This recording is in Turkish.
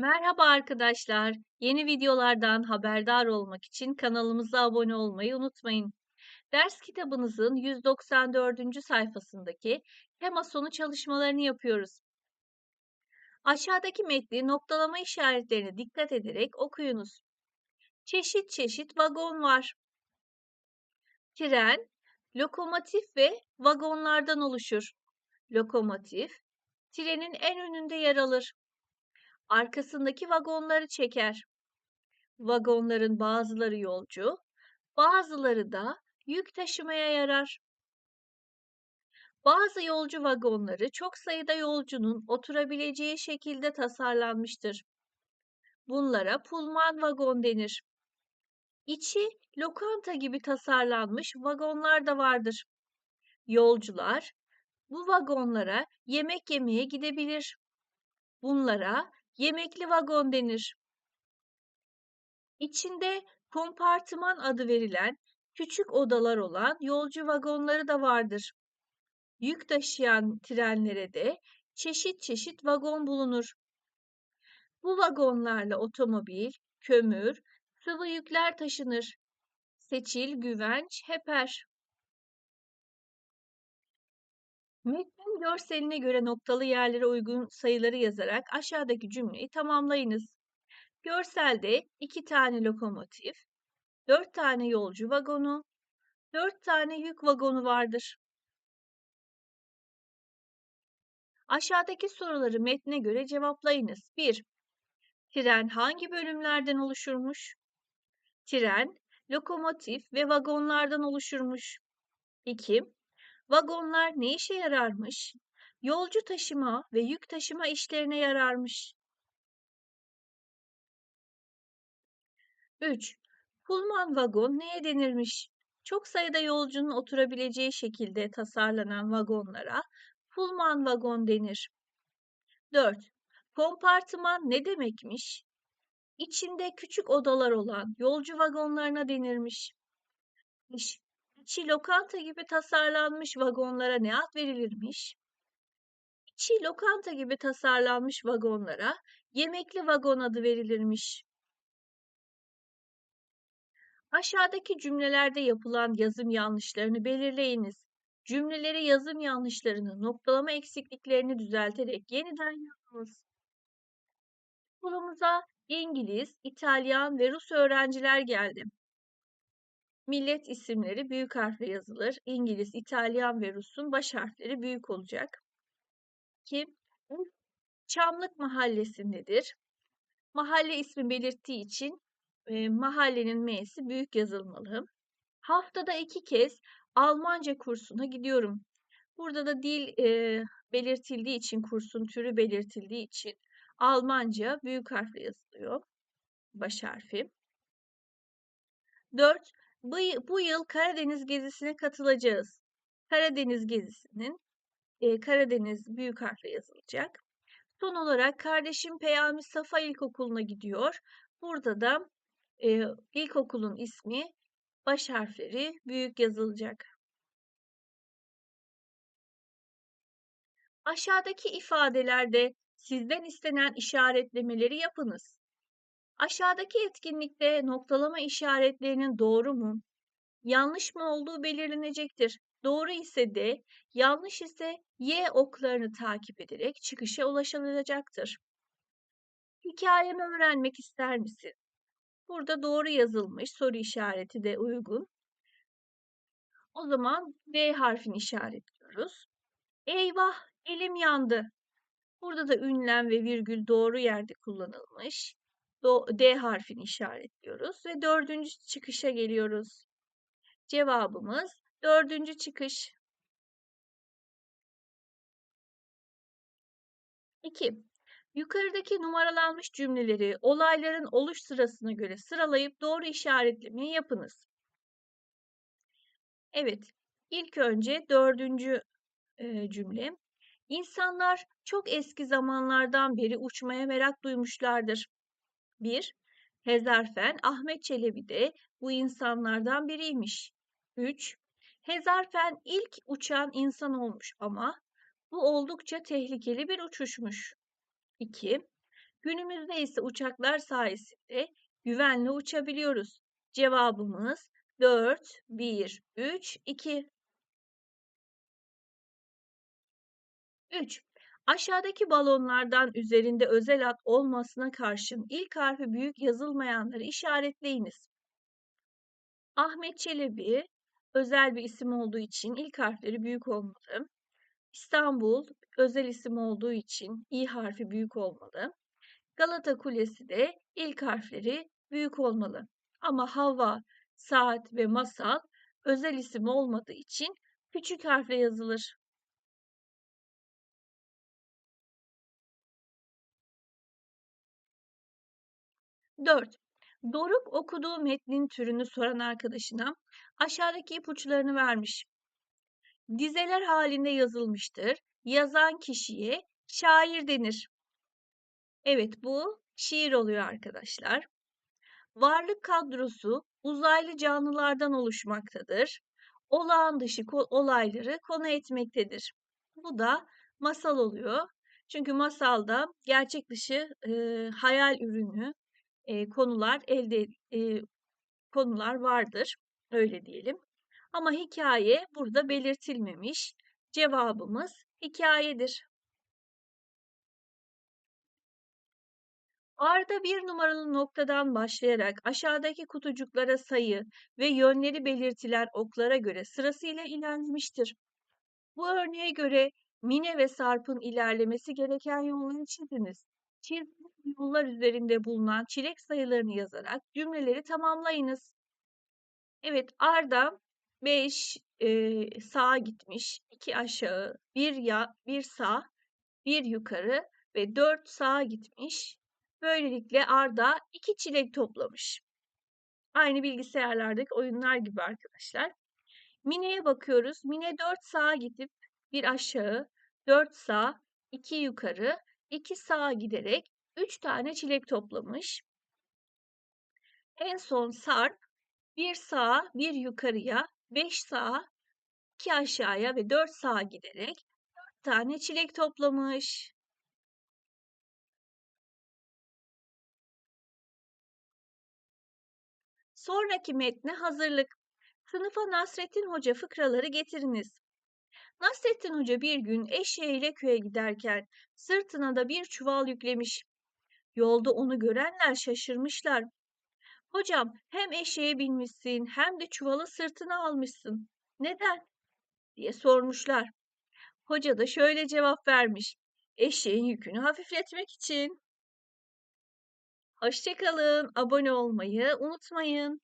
Merhaba arkadaşlar. Yeni videolardan haberdar olmak için kanalımıza abone olmayı unutmayın. Ders kitabınızın 194. sayfasındaki tema sonu çalışmalarını yapıyoruz. Aşağıdaki metni noktalama işaretlerine dikkat ederek okuyunuz. Çeşit çeşit vagon var. Tren, lokomotif ve vagonlardan oluşur. Lokomotif, trenin en önünde yer alır arkasındaki vagonları çeker. Vagonların bazıları yolcu, bazıları da yük taşımaya yarar. Bazı yolcu vagonları çok sayıda yolcunun oturabileceği şekilde tasarlanmıştır. Bunlara pulman vagon denir. İçi lokanta gibi tasarlanmış vagonlar da vardır. Yolcular bu vagonlara yemek yemeye gidebilir. Bunlara Yemekli vagon denir. İçinde kompartıman adı verilen küçük odalar olan yolcu vagonları da vardır. Yük taşıyan trenlere de çeşit çeşit vagon bulunur. Bu vagonlarla otomobil, kömür, sıvı yükler taşınır. Seçil, güvenç, heper. Görseline göre noktalı yerlere uygun sayıları yazarak aşağıdaki cümleyi tamamlayınız. Görselde iki tane lokomotif, dört tane yolcu vagonu, dört tane yük vagonu vardır. Aşağıdaki soruları metne göre cevaplayınız. 1. Tren hangi bölümlerden oluşurmuş? Tren, lokomotif ve vagonlardan oluşurmuş. 2. Vagonlar ne işe yararmış? Yolcu taşıma ve yük taşıma işlerine yararmış. 3. Pullman vagon neye denirmiş? Çok sayıda yolcunun oturabileceği şekilde tasarlanan vagonlara Pullman vagon denir. 4. Kompartıman ne demekmiş? İçinde küçük odalar olan yolcu vagonlarına denirmiş. 5. İçi lokanta gibi tasarlanmış vagonlara ne ad verilirmiş? İçi lokanta gibi tasarlanmış vagonlara yemekli vagon adı verilirmiş. Aşağıdaki cümlelerde yapılan yazım yanlışlarını belirleyiniz. Cümleleri yazım yanlışlarını, noktalama eksikliklerini düzelterek yeniden yazınız. Okulumuza İngiliz, İtalyan ve Rus öğrenciler geldi. Millet isimleri büyük harfle yazılır. İngiliz, İtalyan ve Rus'un baş harfleri büyük olacak. Ki Çamlık mahallesindedir. Mahalle ismi belirttiği için e, mahallenin M'si büyük yazılmalı. Haftada iki kez Almanca kursuna gidiyorum. Burada da dil e, belirtildiği için, kursun türü belirtildiği için Almanca büyük harfle yazılıyor. Baş harfi. 4. Bu, yıl Karadeniz gezisine katılacağız. Karadeniz gezisinin e, Karadeniz büyük harfle yazılacak. Son olarak kardeşim Peyami Safa İlkokulu'na gidiyor. Burada da e, ilkokulun ismi baş harfleri büyük yazılacak. Aşağıdaki ifadelerde sizden istenen işaretlemeleri yapınız. Aşağıdaki etkinlikte noktalama işaretlerinin doğru mu, yanlış mı olduğu belirlenecektir. Doğru ise de, yanlış ise Y oklarını takip ederek çıkışa ulaşılacaktır. Hikayemi öğrenmek ister misin? Burada doğru yazılmış soru işareti de uygun. O zaman D harfini işaretliyoruz. Eyvah elim yandı. Burada da ünlem ve virgül doğru yerde kullanılmış. D harfini işaretliyoruz ve dördüncü çıkışa geliyoruz. Cevabımız dördüncü çıkış. 2. Yukarıdaki numaralanmış cümleleri olayların oluş sırasına göre sıralayıp doğru işaretlemeyi yapınız. Evet, ilk önce dördüncü e, cümle. İnsanlar çok eski zamanlardan beri uçmaya merak duymuşlardır. 1. Hezarfen Ahmet Çelebi de bu insanlardan biriymiş. 3. Hezarfen ilk uçan insan olmuş ama bu oldukça tehlikeli bir uçuşmuş. 2. Günümüzde ise uçaklar sayesinde güvenle uçabiliyoruz. Cevabımız 4, 1, 3, 2. 3. Aşağıdaki balonlardan üzerinde özel ad olmasına karşın ilk harfi büyük yazılmayanları işaretleyiniz. Ahmet Çelebi özel bir isim olduğu için ilk harfleri büyük olmalı. İstanbul özel isim olduğu için i harfi büyük olmalı. Galata Kulesi de ilk harfleri büyük olmalı. Ama hava, saat ve masal özel isim olmadığı için küçük harfle yazılır. 4. Doruk okuduğu metnin türünü soran arkadaşına aşağıdaki ipuçlarını vermiş. Dizeler halinde yazılmıştır. Yazan kişiye şair denir. Evet bu şiir oluyor arkadaşlar. Varlık kadrosu uzaylı canlılardan oluşmaktadır. Olağan dışı olayları konu etmektedir. Bu da masal oluyor. Çünkü masalda gerçek dışı e, hayal ürünü e, konular elde e, konular vardır. Öyle diyelim. Ama hikaye burada belirtilmemiş. Cevabımız hikayedir. Arda bir numaralı noktadan başlayarak aşağıdaki kutucuklara sayı ve yönleri belirtilen oklara göre sırasıyla ilerlemiştir. Bu örneğe göre Mine ve Sarp'ın ilerlemesi gereken yolları çiziniz. Çizdiğiniz yollar üzerinde bulunan çilek sayılarını yazarak cümleleri tamamlayınız. Evet Arda 5 e, sağa gitmiş, 2 aşağı, 1 ya, 1 sağ, 1 yukarı ve 4 sağa gitmiş. Böylelikle Arda 2 çilek toplamış. Aynı bilgisayarlardaki oyunlar gibi arkadaşlar. Mine'ye bakıyoruz. Mine 4 sağa gidip 1 aşağı, 4 sağ, 2 yukarı, 2 sağa giderek 3 tane çilek toplamış. En son Sarp bir sağa, bir yukarıya, 5 sağa, 2 aşağıya ve 4 sağa giderek 4 tane çilek toplamış. Sonraki metne hazırlık. Sınıfa Nasrettin Hoca fıkraları getiriniz. Nasrettin Hoca bir gün eşeğiyle köye giderken sırtına da bir çuval yüklemiş. Yolda onu görenler şaşırmışlar. Hocam hem eşeğe binmişsin hem de çuvalı sırtına almışsın. Neden? diye sormuşlar. Hoca da şöyle cevap vermiş. Eşeğin yükünü hafifletmek için. Hoşçakalın. Abone olmayı unutmayın.